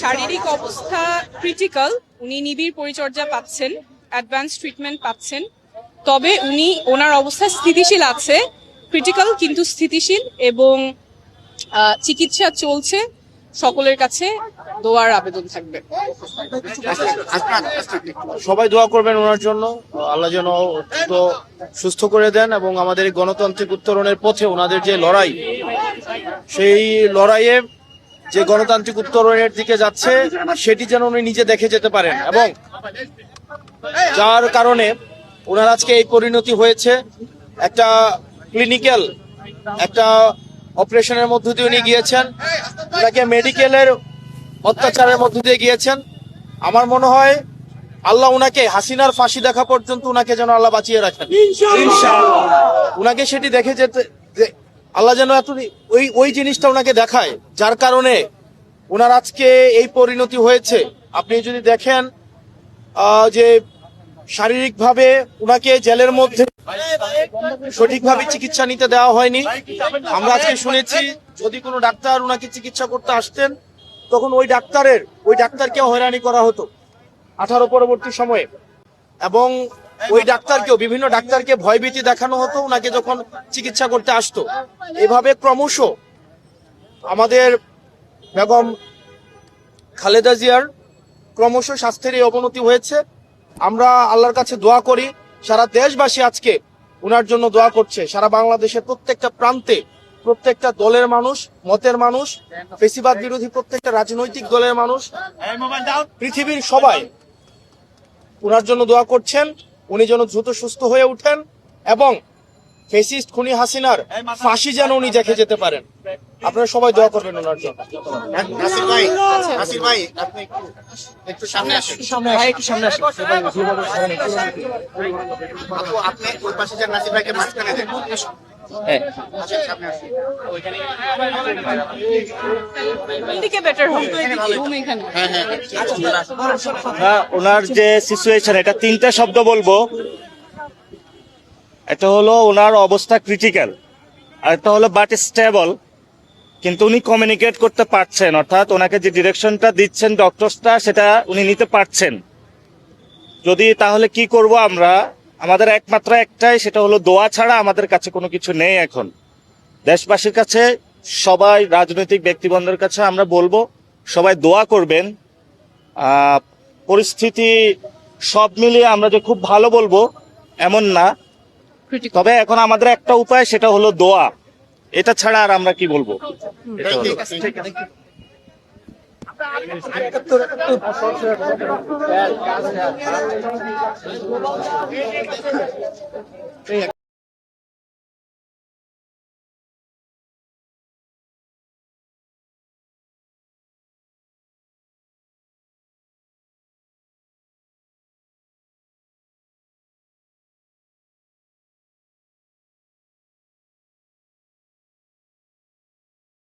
শারীরিক অবস্থা ক্রিটিক্যাল উনি নিবিড় পরিচর্যা পাচ্ছেন অ্যাডভান্স ট্রিটমেন্ট পাচ্ছেন। তবে উনি ওনার অবস্থা স্থিতিশীল আছে ক্রিটিক্যাল কিন্তু স্থিতিশীল এবং চিকিৎসা চলছে। সকলের কাছে দোয়ার আবেদন থাকবে। সবাই দোয়া করবেন ওনার জন্য। আল্লাহ যেন সুস্থ করে দেন এবং আমাদের গণতান্ত্রিক উত্তরণের পথে ওনাদের যে লড়াই, সেই লড়াইয়ে যে গণতান্ত্রিক উত্তরণের দিকে যাচ্ছে সেটি যেন উনি নিজে দেখে যেতে পারেন। এবং যার কারণে ওনার আজকে এই পরিণতি হয়েছে একটা ক্লিনিক্যাল একটা অপারেশনের মধ্য দিয়ে উনি গিয়েছেন ওনাকে মেডিকেলের অত্যাচারের মধ্য দিয়ে গিয়েছেন। আমার মনে হয় আল্লাহ উনাকে হাসিনার ফাঁসি দেখা পর্যন্ত উনাকে যেন আল্লাহ বাঁচিয়ে রাখেন। উনাকে সেটি দেখে যেতে আল্লাহ যেন এত ওই ওই জিনিসটা ওনাকে দেখায়, যার কারণে ওনার আজকে এই পরিণতি হয়েছে। আপনি যদি দেখেন যে শারীরিকভাবে ওনাকে জেলের মধ্যে সঠিকভাবে চিকিৎসা নিতে দেওয়া হয়নি, আমরা আজকে শুনেছি, যদি কোনো ডাক্তার ওনাকে চিকিৎসা করতে আসতেন, তখন ওই ডাক্তারের, ওই ডাক্তারকে হয়রানি করা হতো। আঠারো পরবর্তী সময়ে। এবং ওই ডাক্তারকেও বিভিন্ন ডাক্তারকে ভয়ভীতি দেখানো হতো ওনাকে যখন চিকিৎসা করতে আসতো। এভাবে ক্রমশ আমাদের বেগম খালেদা জিয়ার ক্রমশ স্বাস্থ্যের এই অবনতি হয়েছে। আমরা আল্লাহর কাছে দোয়া করি সারা দেশবাসী আজকে ওনার জন্য দোয়া করছে। সারা বাংলাদেশের প্রত্যেকটা প্রান্তে প্রত্যেকটা দলের মানুষ মতের মানুষ ফেসিবাদ বিরোধী প্রত্যেকটা রাজনৈতিক দলের মানুষ পৃথিবীর সবাই ওনার জন্য দোয়া করছেন। উনি যেন দ্রুত সুস্থ হয়ে উঠেন এবং ফেসিস্ট খুনি হাসিনার ফাঁসি যেন উনি দেখে যেতে পারেন। আপনারা সবাই দোয়া করবেন ওনার জন্য। নাসির ভাই নাসির ভাই আপনি একটু একটু সামনে আসুন। ভাই একটু সামনে আসুন। আপু আপনি ওই পাশে যান নাসির ভাইকে মাঝখানে দেন। এখানে হ্যাঁ হ্যাঁ ওনার যে সিচুয়েশন এটা তিনটা শব্দ বলব। এটা হলো ওনার অবস্থা ক্রিটিক্যাল আর একটা হলো বাট স্টেবল কিন্তু উনি কমিউনিকেট করতে পারছেন অর্থাৎ ওনাকে যে ডিরেকশনটা দিচ্ছেন ডক্টরসটা সেটা উনি নিতে পারছেন। যদি তাহলে কি করব আমরা? আমাদের একমাত্র একটাই সেটা হলো দোয়া ছাড়া আমাদের কাছে কোনো কিছু নেই এখন। দেশবাসীর কাছে সবাই রাজনৈতিক ব্যক্তিবন্ধের কাছে আমরা বলব সবাই দোয়া করবেন। পরিস্থিতি সব মিলিয়ে আমরা যে খুব ভালো বলব এমন না। তবে এখন আমাদের একটা উপায় সেটা হলো দোয়া। এটা ছাড়া আর আমরা কি বলব? এটা হলো।